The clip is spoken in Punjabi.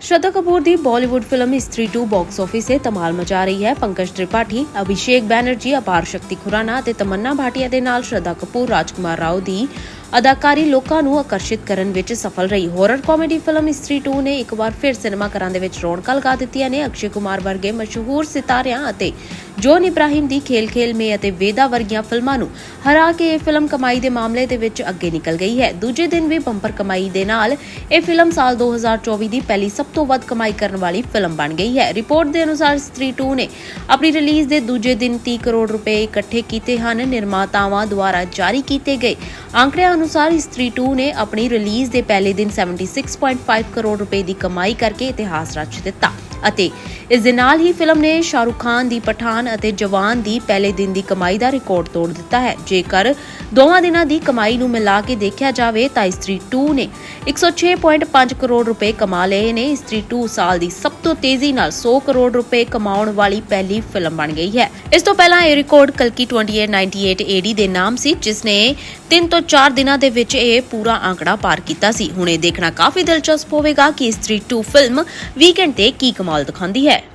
ਸ਼ਰਧਾ ਕਪੂਰ ਦੀ ਬਾਲੀਵੁੱਡ ਫਿਲਮ ਇਸਤਰੀ 2 ਬਾਕਸ ਆਫਿਸ ਤੇ ਧਮਾਲ ਮਚਾ ਰਹੀ ਹੈ ਪੰਕਜ ਤ੍ਰਿਪਾਠੀ ਅਭਿਸ਼ੇਕ ਬੈਨਰਜੀ ਅਪਾਰ ਸ਼ਕਤੀ ਖੁਰਾਨਾ ਅਤੇ ਤਮੰਨਾ ਭਾਟੀਆ ਦੇ ਨਾਲ ਸ਼ਰਧਾ ਕਪੂਰ ਰਾਜਕੁਮਾਰ ਰਾਓ ਦੀ ਅਦਾਕਾਰੀ ਲੋਕਾਂ ਨੂੰ ਆਕਰਸ਼ਿਤ ਕਰਨ ਵਿੱਚ ਸਫਲ ਰਹੀ। ਹਾਰਰ ਕਾਮੇਡੀ ਫਿਲਮ ਇਸਤਰੀ 2 ਨੇ ਇੱਕ ਵਾਰ ਫਿਰ ਸਿਨੇਮਾ ਘਰਾਂ ਦੇ ਵਿੱਚ ਰੌਣਕਾਂ ਲਗਾ ਦਿੱਤੀਆਂ ਨੇ। ਅਕਸ਼ੇ ਕੁਮਾਰ ਵਰਗੇ ਮਸ਼ਹੂਰ ਸਿਤਾਰਿਆਂ ਅਤੇ ਜੋਨ ਇਬਰਾਹਿਮ ਦੀ ਖੇਲ ਖੇਲ ਮੇ ਅਤੇ ਵੇਦਾ ਵਰਗੀਆਂ ਫਿਲਮਾਂ ਨੂੰ ਹਰਾ ਕੇ ਇਹ ਫਿਲਮ ਕਮਾਈ ਦੇ ਮਾਮਲੇ ਦੇ ਵਿੱਚ ਅੱਗੇ ਨਿਕਲ ਗਈ ਹੈ। ਦੂਜੇ ਦਿਨ ਵੀ ਬੰਪਰ ਕਮਾਈ ਦੇ ਨਾਲ ਇਹ ਫਿਲਮ ਸਾਲ 2024 ਦੀ ਪਹਿਲੀ ਸਭ ਤੋਂ ਵੱਧ ਕਮਾਈ ਕਰਨ ਵਾਲੀ ਫਿਲਮ ਬਣ ਗਈ ਹੈ। ਰਿਪੋਰਟ ਦੇ ਅਨੁਸਾਰ ਇਸਤਰੀ 2 ਨੇ ਆਪਣੀ ਰਿਲੀਜ਼ ਦੇ ਦੂਜੇ ਦਿਨ 30 ਕਰੋੜ ਰੁਪਏ ਇਕੱਠੇ ਕੀਤੇ ਹਨ। ਨਿਰਮਾਤਾਵਾਂ ਦੁਆਰਾ ਜਾਰੀ ਕੀਤੇ ਗਏ ਅੰਕੜਿਆਂ ਅਨੁਸਾਰ ਇਸਤਰੀ 2 ਨੇ ਆਪਣੀ ਰਿਲੀਜ਼ ਦੇ ਪਹਿਲੇ ਦਿਨ 76.5 ਕਰੋੜ ਰੁਪਏ ਦੀ ਕਮਾਈ ਕਰਕੇ ਇਤਿਹਾਸ ਰਚ ਦਿੱਤਾ। ਅਤੇ ਇਸ ਦੇ ਨਾਲ ਹੀ ਫਿਲਮ ਨੇ ਸ਼ਾਹਰੁਖ ਖਾਨ ਦੀ ਪਠਾਨ ਅਤੇ ਜਵਾਨ ਦੀ ਪਹਿਲੇ ਦਿਨ ਦੀ ਕਮਾਈ ਦਾ ਰਿਕਾਰਡ ਤੋੜ ਦਿੱਤਾ ਹੈ। ਜੇਕਰ ਦੋਵਾਂ ਦਿਨਾਂ ਦੀ ਕਮਾਈ ਨੂੰ ਮਿਲਾ ਕੇ ਦੇਖਿਆ ਜਾਵੇ ਤਾਂ ਇਸਤਰੀ 2 ਨੇ 106.5 ਕਰੋੜ ਰੁਪਏ ਕਮਾ ਲਏ ਨੇ। ਇਸਤਰੀ 2 ਸਾਲ ਦੀ ਸਭ ਤੋਂ ਤੇਜ਼ੀ ਨਾਲ 100 ਕਰੋੜ ਰੁਪਏ ਕਮਾਉਣ ਵਾਲੀ ਪਹਿਲੀ ਫਿਲਮ ਬਣ ਗਈ ਹੈ। ਇਸ ਤੋਂ ਪਹਿਲਾਂ ਇਹ ਰਿਕਾਰਡ ਕਲਕੀ 2898 AD ਦੇ ਨਾਮ ਸੀ, ਜਿਸ ਨੇ 3 ਤੋਂ 4 ਦਿਨਾਂ ਦੇ ਵਿੱਚ ਇਹ ਪੂਰਾ ਆંકੜਾ ਪਾਰ ਕੀਤਾ ਸੀ। ਹੁਣ ਇਹ ਦੇਖਣਾ ਕਾਫੀ ਦਿਲਚਸਪ ਹੋਵੇਗਾ ਕਿ ਇਸਤਰੀ 2 ਫਿਲਮ ਵੀਕਐਂਡ ਤੇ ਕੀ ਕਮਾਲ ਦਿਖਾਉਂਦੀ ਹੈ।